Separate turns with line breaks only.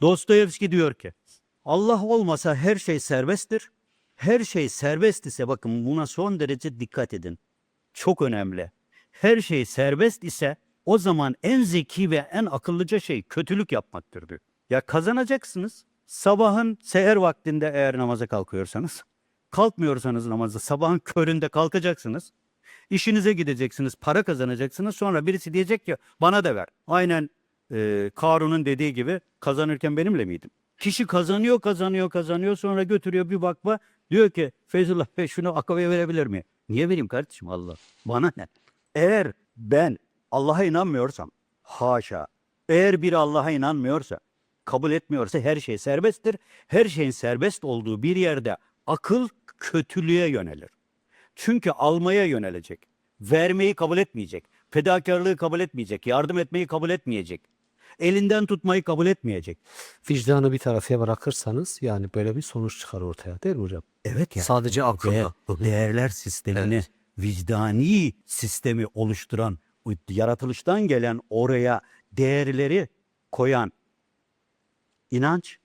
Dostoyevski diyor ki Allah olmasa her şey serbesttir. Her şey serbest ise bakın buna son derece dikkat edin. Çok önemli. Her şey serbest ise o zaman en zeki ve en akıllıca şey kötülük yapmaktır diyor. Ya kazanacaksınız. Sabahın seher vaktinde eğer namaza kalkıyorsanız, kalkmıyorsanız namaza sabahın köründe kalkacaksınız. İşinize gideceksiniz, para kazanacaksınız. Sonra birisi diyecek ki bana da ver. Aynen e, Karun'un dediği gibi kazanırken benimle miydin? Kişi kazanıyor, kazanıyor, kazanıyor. Sonra götürüyor bir bakma. Diyor ki Feyzullah Bey şunu Akabeye verebilir mi? Niye vereyim kardeşim Allah? Bana ne? Eğer ben Allah'a inanmıyorsam, haşa. Eğer biri Allah'a inanmıyorsa, kabul etmiyorsa her şey serbesttir. Her şeyin serbest olduğu bir yerde akıl kötülüğe yönelir. Çünkü almaya yönelecek. Vermeyi kabul etmeyecek. Fedakarlığı kabul etmeyecek. Yardım etmeyi kabul etmeyecek. Elinden tutmayı kabul etmeyecek.
Vicdanı bir tarafa bırakırsanız yani böyle bir sonuç çıkar ortaya değil mi hocam?
Evet ya.
Sadece akılla.
Değer- değerler sistemini,
Evet.
vicdani sistemi oluşturan, yaratılıştan gelen oraya değerleri koyan inanç